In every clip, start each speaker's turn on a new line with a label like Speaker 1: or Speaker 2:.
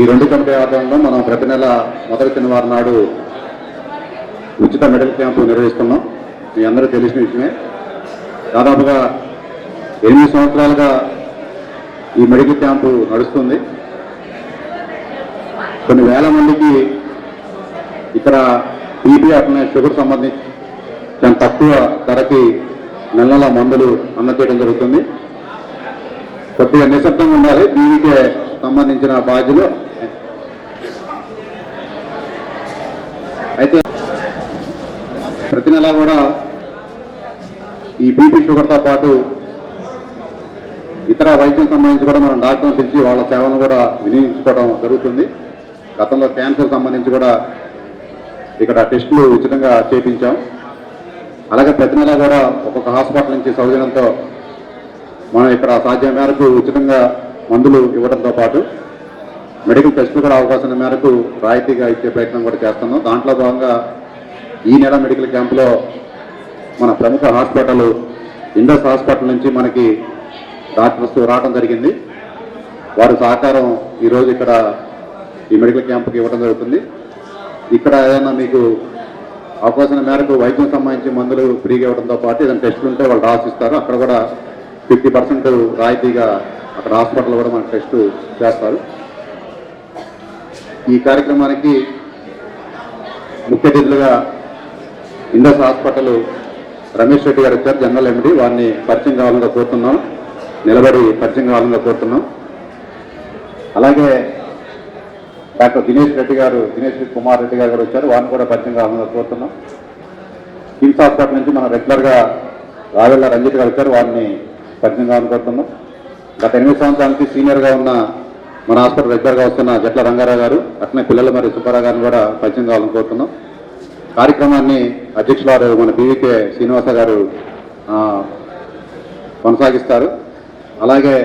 Speaker 1: ఈ రెండు కమిటీ ఆధ్వర్యంలో మనం ప్రతి నెల మొదటి శనివారం నాడు ఉచిత మెడికల్ క్యాంపు నిర్వహిస్తున్నాం. మీ అందరూ తెలిసిన విషయమే. దాదాపుగా ఎనిమిది సంవత్సరాలుగా ఈ మెడికల్ క్యాంపు నడుస్తుంది. కొన్ని వేల మందికి ఇక్కడ బీపీ అట్లనే షుగర్ సంబంధించి దాని తక్కువ ధరకి నెల నెల మందులు అందచేయడం జరుగుతుంది. కొద్దిగా నిశ్శబ్దంగా ఉండాలి. దీనికి సంబంధించిన బాధ్యులు అయితే ప్రతి నెల కూడా ఈ బీపీ షుగర్తో పాటు ఇతర వైద్యం సంబంధించి కూడా మనం డాక్టర్ని పిలిచి వాళ్ళ సేవలను కూడా వినియోగించుకోవడం జరుగుతుంది. గతంలో క్యాన్సర్ సంబంధించి కూడా ఇక్కడ టెస్టులు ఉచితంగా చేపించాం. అలాగే ప్రతి నెల కూడా ఒక్కొక్క హాస్పిటల్ నుంచి సౌజన్యంతో మనం ఇక్కడ సాధ్యం మేరకు ఉచితంగా మందులు ఇవ్వడంతో పాటు మెడికల్ టెస్టులు కూడా అవకాశం మేరకు రాయితీగా ఇచ్చే ప్రయత్నం కూడా చేస్తున్నాం. దాంట్లో భాగంగా ఈ నెల మెడికల్ క్యాంపులో మన ప్రముఖ హాస్పిటల్ ఇండస్ హాస్పిటల్ నుంచి మనకి డాక్టర్స్ రావడం జరిగింది. వారి సహకారం ఈరోజు ఇక్కడ ఈ మెడికల్ క్యాంప్కి ఇవ్వడం జరుగుతుంది. ఇక్కడ ఏదైనా మీకు అవకాశం మేరకు వైద్యం సంబంధించి మందులు ఫ్రీగా ఇవ్వడంతో పాటు ఏదైనా టెస్టులు ఉంటే వాళ్ళు రాసిస్తారు. అక్కడ కూడా ఫిఫ్టీ పర్సెంట్ రాయితీగా అక్కడ హాస్పిటల్ కూడా మనకు టెస్ట్ చేస్తారు. ఈ కార్యక్రమానికి ముఖ్య అతిథులుగా ఇండస్ హాస్పిటల్ రమేష్ రెడ్డి గారు వచ్చారు జనరల్ ఎండి వారిని పరిచయం కావాలని కోరుతున్నాం. నిలబడి పరిచయం కావాలని కోరుతున్నాం. అలాగే డాక్టర్ దినేష్ రెడ్డి గారు దినేష్ కుమార్ రెడ్డి గారు వచ్చారు. వారిని కూడా పరిచయం కావాలని కోరుతున్నాం. కిమ్స్ హాస్పిటల్ నుంచి మనం రెగ్యులర్గా రావెళ్ళ రంజిత్ గారు వచ్చారు. వారిని పరిచయం కావాలని కోరుతున్నాం. గత ఎనిమిది సంవత్సరాలకి సీనియర్గా ఉన్న మన హాస్పిటల్ రెగ్యులర్గా వస్తున్న జట్ల రంగారావు గారు అట్లనే పిల్లలు మరియు సుబ్బారావు గారిని కూడా పరిచయం కావాలని కోరుతున్నాం. కార్యక్రమాన్ని అధ్యక్షులు మన బీవీకే శ్రీనివాస గారు కొనసాగిస్తారు. అలాగే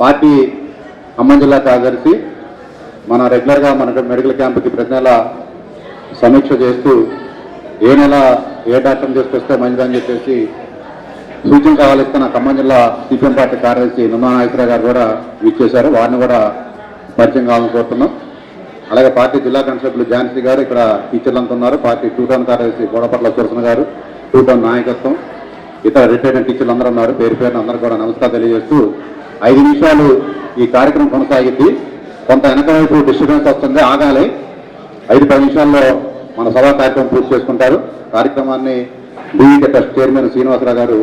Speaker 1: పార్టీ ఖమ్మం జిల్లా కార్యదర్శి మన రెగ్యులర్గా మన మెడికల్ క్యాంప్కి ప్రతి నెల సమీక్ష చేస్తూ ఏ నెల ఏ డాక్టర్ని తీసుకొస్తే మంచిదని చెప్పేసి సూచన కావాలిస్తున్న ఖమ్మం జిల్లా సిపిఎం పార్టీ కార్యదర్శి నుమా నాయకరావు గారు కూడా విచ్చేశారు వారిని కూడా పరిచయం కావాలని కోరుతున్నాం. అలాగే పార్టీ జిల్లా కన్సెప్ట్లు ఝాన్సీ గారు ఇక్కడ టీచర్లు అంతా ఉన్నారు పార్టీ టూ టౌన్ కార్యదర్శి గోడపట్ల సురసన గారు టూ టౌన్ నాయకత్వం ఇతర రిటైర్డ్ టీచర్లు అందరూ ఉన్నారు. పేరు పేరున అందరూ కూడా నమస్కారం తెలియజేస్తూ ఐదు నిమిషాలు ఈ కార్యక్రమం కొనసాగింది. కొంత వెనక వైపు డిస్టర్బెన్స్ వస్తుంది. ఆగాలి. ఐదు పది నిమిషాల్లో మన సభా కార్యక్రమం పూర్తి చేసుకుంటారు. కార్యక్రమాన్ని బీఈకే ట్రస్ట్ చైర్మన్ శ్రీనివాసరావు గారు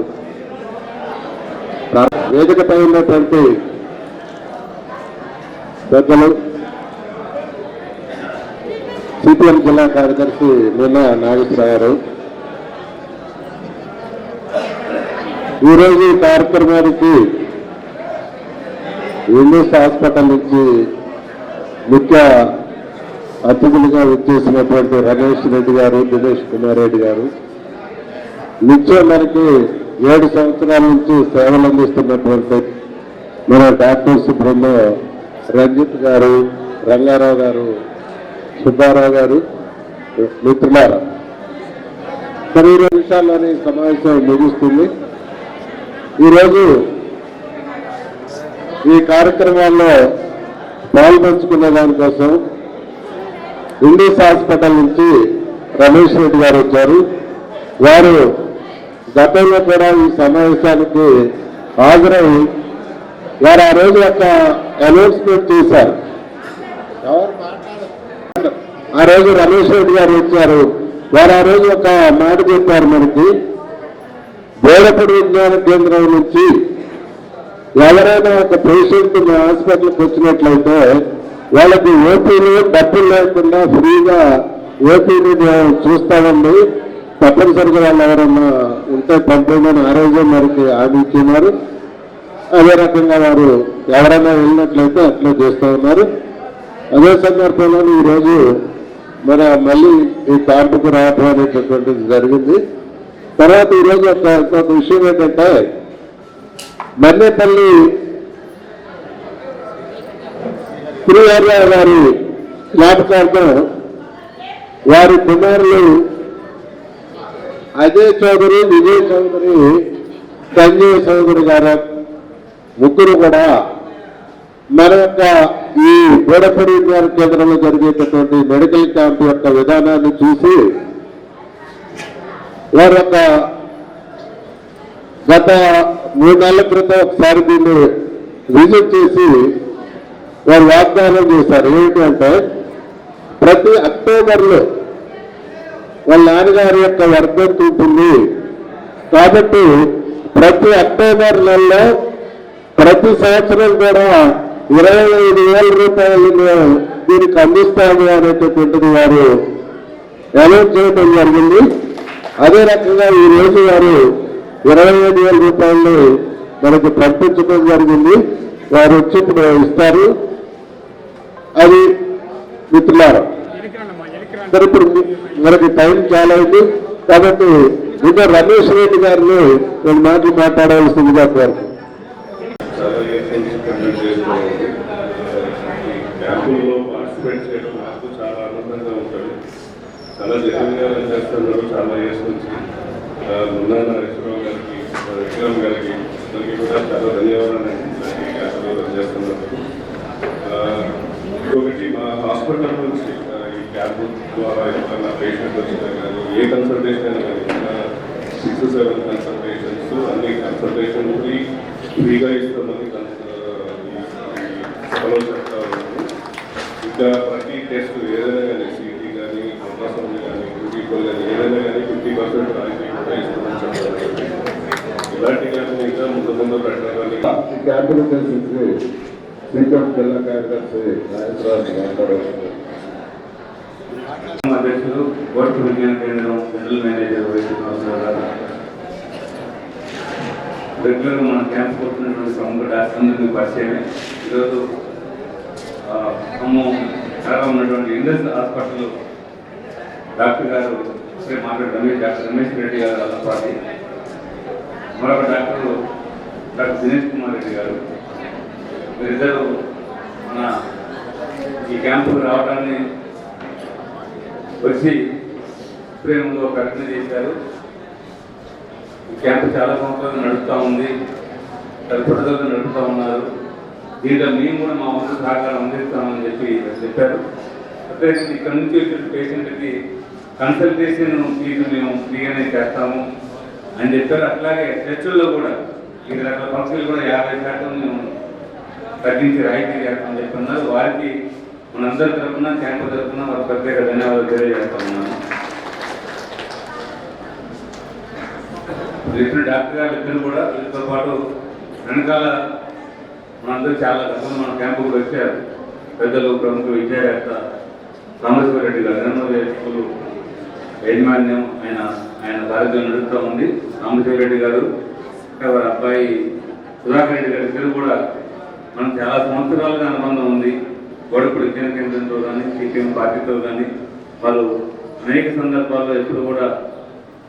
Speaker 1: వేదికపై ఉన్నటువంటి పెద్దలు సిపిఎం జిల్లా కార్యదర్శి నిన్న నాగేశ్వరరావు గారు. ఈరోజు ఈ కార్యక్రమానికి ఇంగ్లీష్ హాస్పిటల్ నుంచి ముఖ్య అతిథులుగా వచ్చేసినటువంటి రమేష్ రెడ్డి గారు దినేష్ కుమార్ రెడ్డి గారు. నిత్యం మనకి ఏడు సంవత్సరాల నుంచి సేవలు అందిస్తున్నటువంటి మన డాక్టర్స్ బృందం రంజిత్ గారు రంగారావు గారు సుబ్బారావు గారు మిత్రులారా. మరి ఇరవై నిమిషాల్లోనే సమావేశం ముగుస్తుంది. ఈరోజు ఈ కార్యక్రమాల్లో పాల్పంచుకునే దానికోసం ఇండీస్ హాస్పిటల్ నుంచి రమేష్ రెడ్డి గారు వచ్చారు. వారు గతంలో కూడా ఈ సమావేశానికి హాజరై వారు ఆ రోజు ఒక అనౌన్స్మెంట్ చేశారు. ఆ రోజు రమేష్ రెడ్డి గారు వచ్చారు. వారు ఆ రోజు ఒక మాట చెప్పారు మనకి. బోడపడి విజ్ఞాన కేంద్రం నుంచి ఎవరైనా ఒక పేషెంట్ మా హాస్పిటల్కి వచ్చినట్లయితే వాళ్ళకి ఓపీలు డబ్బులు లేకుండా ఫ్రీగా ఓపీని చూస్తామండి. తప్పనిసరిగా వాళ్ళు ఎవరన్నా ఉంటే పంపమని ఆ రోజే మనకి హామీ ఇచ్చినారు అదే రకంగా వారు ఎవరైనా వెళ్ళినట్లయితే అట్లే చేస్తూ ఉన్నారు. అదే సందర్భంలో ఈరోజు మన మళ్ళీ ఈ క్యాంపుకు రావడం అనేటటువంటిది జరిగింది. తర్వాత ఈరోజు ఒక ఒక విషయం ఏంటంటే మన్నేపల్లి శ్రీహరిరావు గారి జ్ఞాపకార్థం వారి కుమారులు అజయ్ చౌదరి విజయ్ చౌదరి సంజయ్ చౌదరి గారు ముగ్గురు కూడా
Speaker 2: మన యొక్క ఈ గోడపడి గారి కేంద్రంలో జరిగేటటువంటి మెడికల్ క్యాంప్ యొక్క విధానాన్ని చూసి వారి యొక్క గత మూడు నెలల క్రితం ఒకసారి దీన్ని విజిట్ చేసి వారు వాగ్దానం చేశారు. ఏంటంటే ప్రతి అక్టోబర్లో వాళ్ళ నాన్నగారి యొక్క వర్ధంతి ఉంటుంది కాబట్టి ప్రతి అక్టోబర్ నెలలో ప్రతి సంవత్సరం కూడా ఇరవై ఐదు వేల రూపాయలు దీనికి అందిస్తాము అనేటటువంటిది వారు అనౌన్స్ చేయడం జరిగింది. అదే రకంగా ఈ రోజు వారు ఇరవై ఐదు వేల రూపాయలు మనకు పంపించడం జరిగింది. వారు వచ్చి ఇప్పుడు ఇస్తారు. అది మిత్రులారా సరే ఇప్పుడు మనకి టైం చాలా అయింది కాబట్టి ఇంకా రమేష్ రెడ్డి గారిని రెండు మాటలు మాట్లాడవలసిందిగా కోరు
Speaker 3: చాలా ఇయర్స్ చేయడం నాకు చాలా ఆనందంగా ఉంటుంది. చాలా చేస్తున్నారు. చాలా ఇయర్స్ నుంచి. మున్నా నరేశ్వరరావు గారికి విక్రమ్ గారికి అందరికీ కూడా చాలా ధన్యవాదాలు ఈ ఇంకొకటి మా హాస్పిటల్ నుంచి ఆ, ద్వారా ఎవరైనా పేషెంట్ వచ్చినా కానీ ఏ కన్సల్టేషన్ అయినా సిక్స్ సెవెన్ కన్సల్టేషన్స్ అన్ని కన్సల్టేషన్ ఫ్రీగా ఇస్తామని ఫాలో చెప్తా ఇంకా ప్రతి టెస్ట్ ఏదైనా కానీ సిటీ కానీ అల్ట్రాసౌండ్ కానీ యూటీకోల్ కానీ ఏదైనా కానీ ఫిఫ్టీ పర్సెంట్ రాయితీ కూడా ఇస్తామని చెప్పారు ఇలాంటి క్యాంపులు ఇంకా ముందు ముందు పెట్టాలని
Speaker 2: ఈ క్యాంపులు జిల్లా కార్యదర్శి నాగేశ్వరరావు మాట్లాడవచ్చు
Speaker 4: అధ్యక్షులు వర్క్ విజ్ఞాన కేంద్రం జనరల్ మేనేజర్ గారు రెగ్యులర్ మన క్యాంప్ కొట్టినటువంటి ప్రముఖ డాక్టర్లందరికీ పరిచయమే. ఈరోజు చాలా ఉన్నటువంటి ఇండస్ హాస్పిటల్ డాక్టర్ గారు ఇప్పుడే మాట్లాడు రమేష్ డాక్టర్ రమేష్ రెడ్డి గారు వాళ్ళ మరొక డాక్టర్ డాక్టర్ దినేష్ కుమార్ రెడ్డి గారు. వీరిద్దరూ మన ఈ క్యాంపుకు రావడాన్ని వచ్చి ప్రేమలో ప్రకటన చేశారు. ఈ క్యాంపు చాలా సంవత్సరాలు నడుస్తూ ఉంది. చాలా పట్టుదలతో నడుపుతూ ఉన్నారు. దీంట్లో మేము కూడా మా వంతు సహకారం అందిస్తామని చెప్పి చెప్పారు. ప్రత్యేకించి ఇక్కడ నుంచి వచ్చిన పేషెంట్కి కన్సల్టేషన్ ఫీజు మేము ఫ్రీగానే చేస్తాము అని చెప్పారు. అట్లాగే చర్చల్లో కూడా ఈ రకాల ఫంక్షన్లు కూడా యాభై శాతం మేము తగ్గించి రాయితీ చేస్తామని ఉన్నారు వారికి మనందరి తరఫున క్యాంపు తరఫున వారికి ప్రత్యేక ధన్యవాదాలు తెలియజేస్తా ఉన్నాను. డాక్టర్ గారు ఇద్దరు కూడా వీళ్ళతో పాటు వెనకాల మనందరూ చాలా గతంలో మన క్యాంపుకు వచ్చారు. పెద్దలు ప్రముఖ విద్యావేత్త రామేశ్వర రెడ్డి గారు ఎన్నో యజమాన్యం ఆయన ఆయన కార్యక్రమం నడుస్తూ ఉంది. రామేశ్వర రెడ్డి గారు వారి అబ్బాయి సుధాకర్ రెడ్డి గారి ఇద్దరు కూడా మనం చాలా సంవత్సరాలుగా అనుబంధం ఉంది. గొడపడి విజ్ఞాన కేంద్రంతో కానీ సిపిఎం పార్టీతో కానీ వాళ్ళు అనేక సందర్భాల్లో ఎప్పుడు కూడా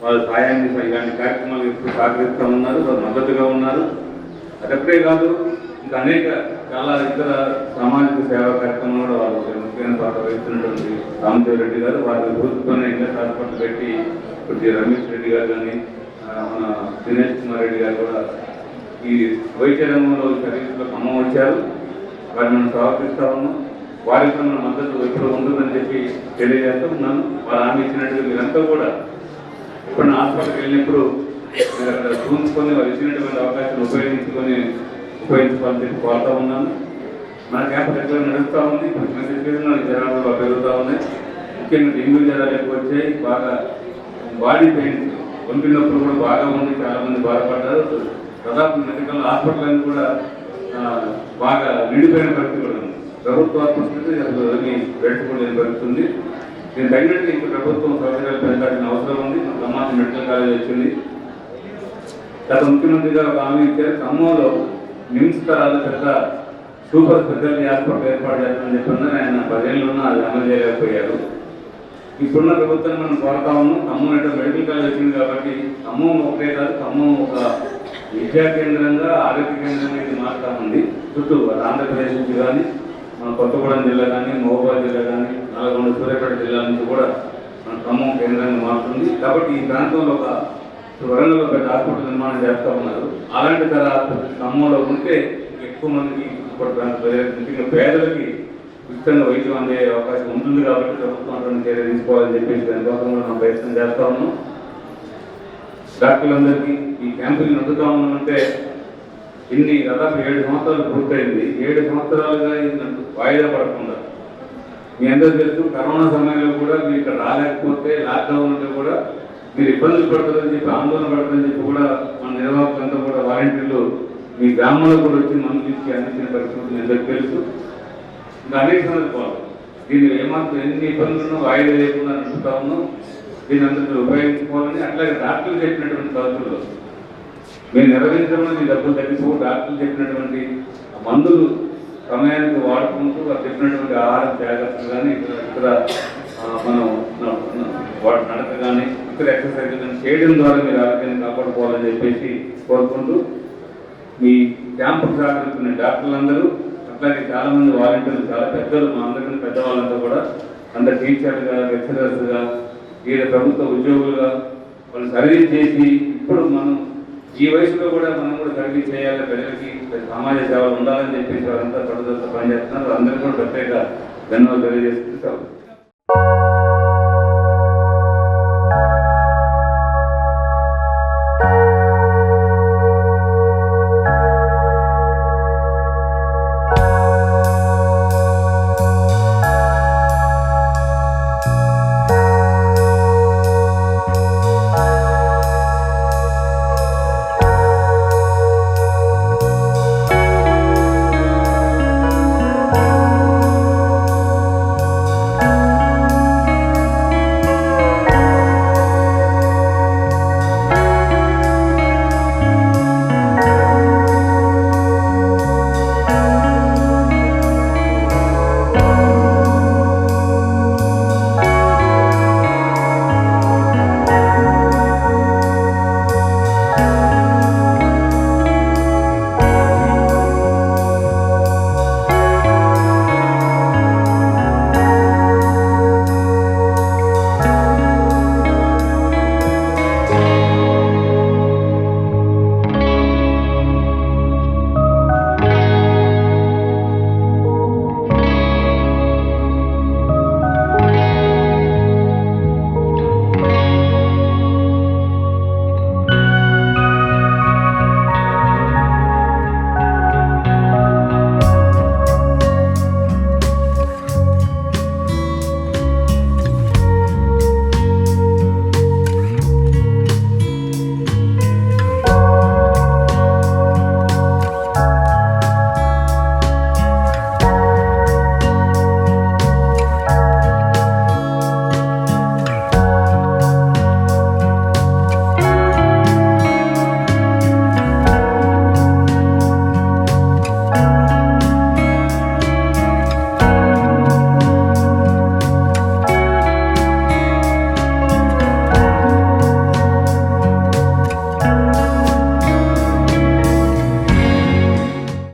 Speaker 4: వాళ్ళ సాయాన్ని ఇలాంటి కార్యక్రమాలు ఎప్పుడు సహకరిస్తూ ఉన్నారు వాళ్ళు మద్దతుగా ఉన్నారు. అదొక్కటే కాదు ఇంకా అనేక చాలా ఇతర సామాజిక సేవా కార్యక్రమాలు కూడా వాళ్ళు ముఖ్యమైన పాత్ర వహిస్తున్నటువంటి రామదేవ్ రెడ్డి గారు వారి ప్రభుత్వంలో ఇంకా హాస్పిటల్ పెట్టి ఇప్పుడు రమేష్ రెడ్డి గారు కానీ మన దినేష్ కుమార్ రెడ్డి గారు కూడా ఈ వైద్య రంగంలో సర్వీసులో ఖమ్మం వచ్చారు వారిని మనం స్వాగతిస్తా ఉన్నాం. వారికి మన మద్దతు ఎప్పుడు ఉంటుందని చెప్పి తెలియజేస్తూ ఉన్నాను. వారు హామీ ఇచ్చినట్టు మీరంతా కూడా ఇప్పుడు నా హాస్పిటల్కి వెళ్ళినప్పుడు మీరు అక్కడ చూసుకొని వారు ఇచ్చినటువంటి అవకాశాలు ఉపయోగించుకొని ఉపయోగించుకోవాలని చెప్పి కోరుతా ఉన్నాను. మన క్యాంప్ రెగ్యులర్ నడుస్తూ ఉంది. ఇప్పుడు జ్వరాలు పెరుగుతూ ఉన్నాయి. ముఖ్యంగా డెంగ్యూ జ్వరాలు ఎక్కువ వచ్చాయి. బాగా బాడీ పెయిన్స్ ఒంటి నొప్పులు కూడా బాగా ఉంది. చాలా మంది బాధపడ్డారు దాదాపు మెడికల్ హాస్పిటల్ అని కూడా బాగా నిండిపోయిన పరిస్థితి కూడా ఉంది. ప్రభుత్వ ఆసుపత్రి అసలు ఏమీ పెట్టుకోలేని పరిస్థితి దీని ఇంకా ప్రభుత్వం సౌకర్యాలు పెంచాల్సిన అవసరం ఉంది. సమాజం మెడికల్ కాలేజ్ వచ్చింది. గత ముఖ్యమంత్రిగా ఒక హామీ ఇచ్చారు. ఖమ్మంలో నిమ్స్ తరాలు పెద్ద సూపర్ స్పెషాలిటీ హాస్పిటల్ ఏర్పాటు చేస్తామని చెప్పినారు ఆయన పదేళ్ళు ఉన్నా అది అమలు చేయలేకపోయారు. ఇప్పుడున్న ప్రభుత్వం మనం కోరుతా ఉన్నాం. ఖమ్మం అంటే మెడికల్ కాలేజ్ వచ్చింది కాబట్టి ఖమ్మం ఒకటే కాదు ఖమ్మం ఒక విద్యా కేంద్రంగా ఆరోగ్య కేంద్రంగా ఇది మారుతా ఉంది. చుట్టూ ఆంధ్రప్రదేశ్ నుంచి కానీ మన కొత్తగూడెం జిల్లా కానీ మహబూబాద్ జిల్లా కానీ నల్గొండ సూర్యాపేట జిల్లా నుంచి కూడా మన ఖమ్మం కేంద్రంగా మారుతుంది. కాబట్టి ఈ ప్రాంతంలో ఒక వరంగల్లో పెద్ద హాస్పిటల్ నిర్మాణం చేస్తూ ఉన్నారు. అలాంటి తర ఖమ్మంలో ఉంటే ఎక్కువ మందికి ముఖ్యంగా పేదలకి ఉచితంగా వైద్యం అందే అవకాశం ఉంటుంది కాబట్టి ప్రభుత్వం అటువంటి చర్య తీసుకోవాలని చెప్పేసి దానికోసం మనం ప్రయత్నం చేస్తా ఉన్నాం. డాక్టర్లందరికీ ఈ క్యాంపులు నడుపుతా ఉన్నామంటే ఇన్ని దాదాపు ఏడు సంవత్సరాలు పూర్తయింది. ఏడు సంవత్సరాలుగా ఇది నాకు వాయిదా పడకుండా. మీ అందరూ తెలుసు కరోనా సమయంలో కూడా మీరు ఇక్కడ రాలేకపోతే లాక్డౌన్ ఉంటే కూడా మీరు ఇబ్బందులు పడతారని చెప్పి ఆందోళన పడతారని చెప్పి కూడా మన నిర్వాహకులంతా కూడా వాలంటీర్లు మీ గ్రామంలో కూడా వచ్చి మనం తీసుకు అందించిన పరిస్థితులు అందరికీ తెలుసు. ఇంకా అనేక సందర్భాలు దీన్ని ఏమాత్రం ఎన్ని ఇబ్బందులను వాయిదా లేకుండా నడుపుతా ఉన్నాం. దీన్ని అందరూ ఉపయోగించుకోవాలని అట్లాగే డాక్టర్లు చెప్పినటువంటి పద్ధతుల్లో మేము నిర్వహించడంలో మీ డబ్బులు తగ్గిపో డాక్టర్లు చెప్పినటువంటి మందులు సమయానికి వాడుకుంటూ వారు చెప్పినటువంటి ఆహారం జాగ్రత్తలు కానీ ఇక్కడ ఇక్కడ మనం వాటి నడక కానీ ఇక్కడ ఎక్సర్సైజ్ కానీ చేయడం ద్వారా మీరు ఆరోగ్యాన్ని కాపాడుకోవాలని చెప్పేసి కోరుకుంటూ మీ క్యాంపు సహకరిస్తున్న డాక్టర్లందరూ అట్లాగే చాలామంది వాలంటీర్లు చాలా పెద్దలు మా అందరికీ పెద్దవాళ్ళంతా కూడా అందరు టీచర్లుగా లెక్చరర్స్గా వివిధ ప్రభుత్వ ఉద్యోగులుగా వాళ్ళు సర్వీస్ చేసి ఈ వయసులో కూడా మనం కూడా సర్వీస్ చేయాలి. పిల్లలకి సమాజ సేవలు ఉండాలని చెప్పేసి వారంతా పట్టుదలతో పనిచేస్తున్నారు. అందరికీ కూడా ప్రత్యేక ధన్యవాదాలు తెలియజేస్తుంది